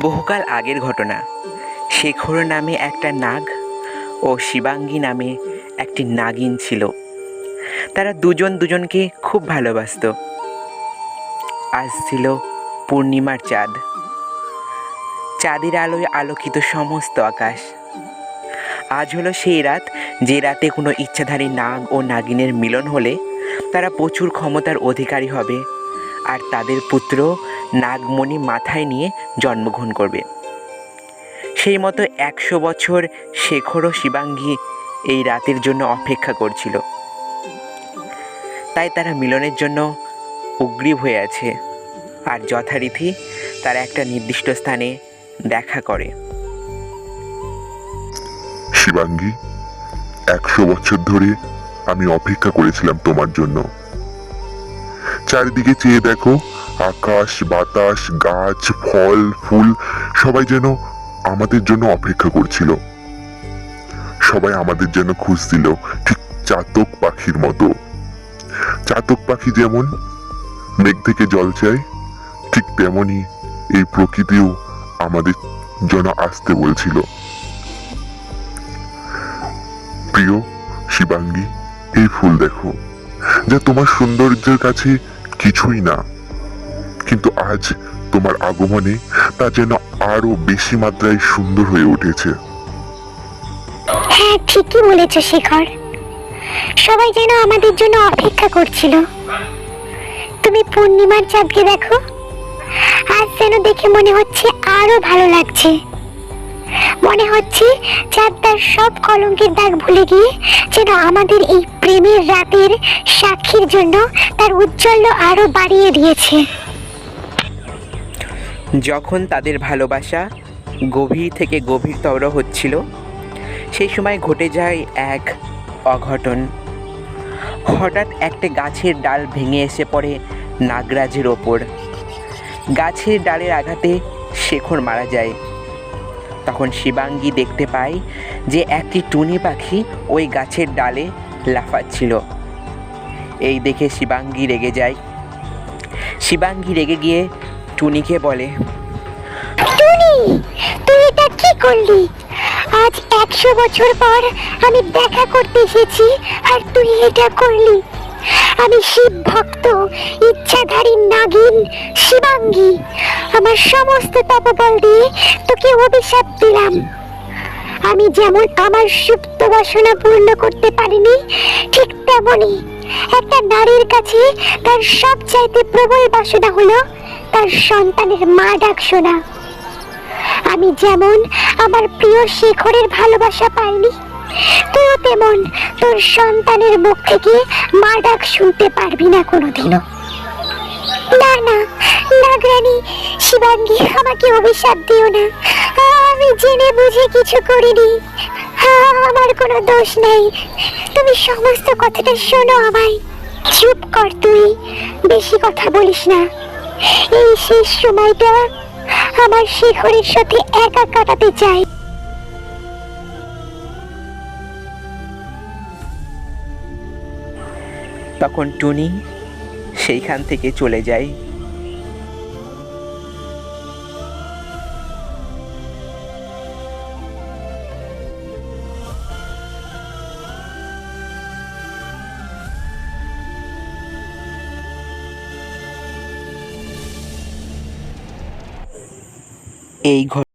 বহুকাল আগের ঘটনা। শেখর নামে একটা নাগ ও শিবাঙ্গী নামে একটি নাগিন ছিল। তারা দুজন দুজনকে খুব ভালোবাসতো। আজ ছিল পূর্ণিমার চাঁদ। চাঁদের আলোয় আলোকিত সমস্ত আকাশ। আজ হলো সেই রাত যে রাতে কোনো ইচ্ছাধারী নাগ ও নাগিনের মিলন হলে তারা প্রচুর ক্ষমতার অধিকারী হবে আর তাদের পুত্র নাগমণি মাথায় নিয়ে জন্মগ্রহণ করবে। সেই মতো একশো বছর শেখর ও শিবাঙ্গী এই রাতের জন্য অপেক্ষা করছিল। তাই তারা মিলনের জন্য উগ্রীব হয়ে আছে আর যথারীতি তারা একটা নির্দিষ্ট স্থানে দেখা করে। শিবাঙ্গী, একশো বছর ধরে আমি অপেক্ষা করেছিলাম তোমার জন্য। চারিদিকে চেয়ে দেখো আকাশ, বাতাস, গাছ, ফল, ফুল সবাই যেন আমাদের জন্য অপেক্ষা করছিল। সবাই আমাদের জন্য খুঁজছিল, ঠিক চাতক পাখির মতো। চাতক পাখি যেমন মেঘ থেকে জল চায়, ঠিক তেমনি এই প্রকৃতিও আমাদের জন্য আসতে বলছিল। প্রিয় শিবাঙ্গী, এই ফুল দেখো, যা তোমার সৌন্দর্যের কাছে কিছুই না। কিন্তু আজ তোমার আগমনে তা যেন আরও বেশি মাত্রায় সুন্দর হয়ে উঠেছে। হ্যাঁ ঠিকই বলেছ শেখর। সবাই যেন আমাদের জন্য অপেক্ষা করছিল। তুমি পূর্ণিমার চাঁদকে দেখো। আজ যেন দেখে মনে হচ্ছে আরও ভালো লাগছে। মনে হচ্ছে চাঁদ তার সব কলঙ্কের দাগ ভুলে গিয়ে যেন আমাদের এই প্রেমের রাতের সাক্ষীর জন্য তার উজ্জ্বল্য আরও বাড়িয়ে দিয়েছে। যখন তাদের ভালোবাসা গভীর থেকে গভীরতর হচ্ছিল, সেই সময় ঘটে যায় এক অঘটন। হঠাৎ একটা গাছের ডাল ভেঙে এসে পড়ে নাগরাজের ওপর। গাছের ডালের আঘাতে শেখর মারা যায়। তখন শিবাঙ্গী দেখতে পায় যে একটি টুনি পাখি ওই গাছের ডালে লাফাচ্ছিল। এই দেখে শিবাঙ্গী রেগে যায়। শিবাঙ্গী রেগে গিয়ে টুনিকে বলে, টুনি, তুই এটা কি করলি? আজ একশো বছর পর আমি দেখা করতে এসেছি আর তুই এটা করলি। আমি শিব ভক্ত, ইচ্ছাধারী নাগিন, শিবাঙ্গী। আমার সমস্ত তপবল দিয়ে তোকে অভিশাপ দিলাম। আমি যেমন আমার সুপ্ত বাসনা পূর্ণ করতে পারিনি, ঠিক তেমনই একটা নারীর কাছে তার সব চাইতে প্রবল বাসনা হলো তার সন্তানের মা ডাক শোনা। আমি যেমন আমার প্রিয় শেখরের ভালোবাসা পাইনি, তুইও তেমন তোর সন্তানের মুখ থেকে মা ডাক শুনতে পারবি না কোনোদিনও। না না নাগরানী শিবাঙ্গী, আমাকে অভিশাপ দিও না। আমি জেনে বুঝে কিছু করিনি। আমার কোনো দোষ নেই। তুমি সমস্ত কথাটা শোনো আমায়। চুপ কর তুই। বেশি কথা বলিস না। এই শেষ সময়টা আমার শেখরের সাথে একা কাটাতে চাই। তখন টুনি সেইখান থেকে চলে যায়। এই ঘটনা